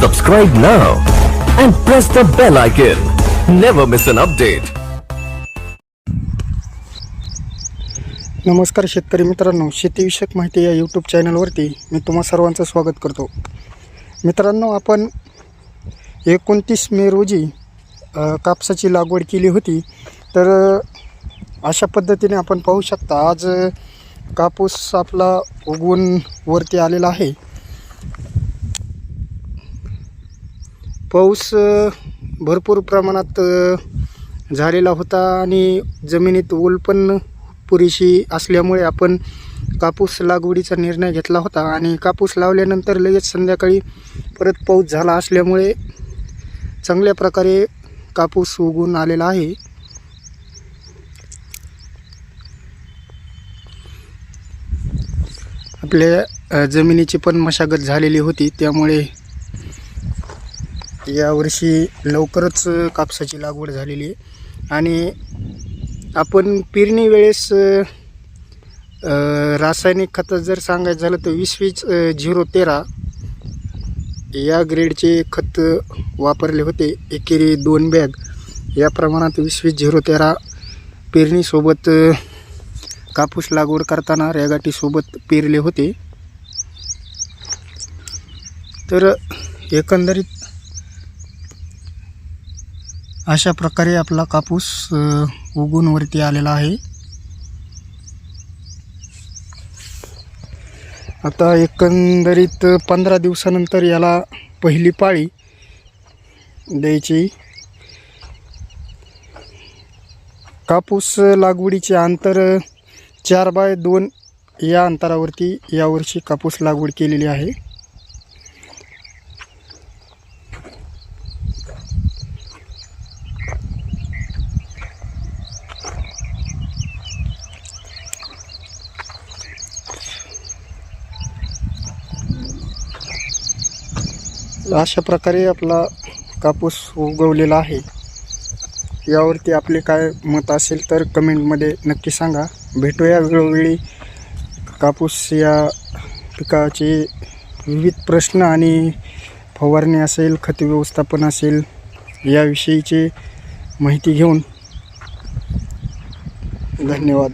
Subscribe now and press the bell icon. Never miss an update. नमस्कार शेतकरी मित्रांनो शेतीविषयक माहिती या यूट्यूब चॅनलवरती मी तुम्हा सर्वांचं स्वागत करतो मित्रांनो आपण एकोणतीस मे रोजी अ, कापसाची लागवड केली होती तर अ, अशा पद्धतीने आपण पाहू शकता आज अ, कापूस आपला उगवून वरती आलेला आहे पाऊस भरपूर प्रमाणात झालेला होता आणि जमिनीत ओल पण पुरेशी असल्यामुळे आपण कापूस लागवडीचा निर्णय घेतला होता आणि कापूस लावल्यानंतर लगेच संध्याकाळी परत पाऊस झाला असल्यामुळे चांगल्या प्रकारे कापूस उगून आलेला आहे. आपल्या जमिनीची पण मशागत झालेली होती त्यामुळे यावर्षी लवकरच कापसाची लागवड झालेली आहे. आणि आपण पेरणी वेळेस रासायनिक खतं जर सांगायचं झालं तर वीस वीस झिरो तेरा या ग्रेडचे खत वापरले होते. एकेरी दोन बॅग. या प्रमाणात वीस वीस झिरो तेरा पेरणीसोबत कापूस लागवड करताना रेगाटीसोबत पेरले होते. तर एकंदरीत अशा प्रकारे आपला कापूस उगूनवरती वरती आलेला आहे. आता एकंदरीत पंधरा दिवसानंतर याला पहिली पाळी द्यायची. कापूस लागवडीचे अंतर चार बाय दोन या अंतरावरती यावर्षी कापूस लागवड केलेली आहे. अशा प्रकारे आपला कापूस उगवलेला आहे. यावरती आपले काय मत असेल तर कमेंटमध्ये नक्की सांगा. भेटूया वेळोवेळी कापूस या पिकाचे विविध प्रश्न आणि फवारणी असेल खत व्यवस्थापन असेल याविषयीची माहिती घेऊन धन्यवाद.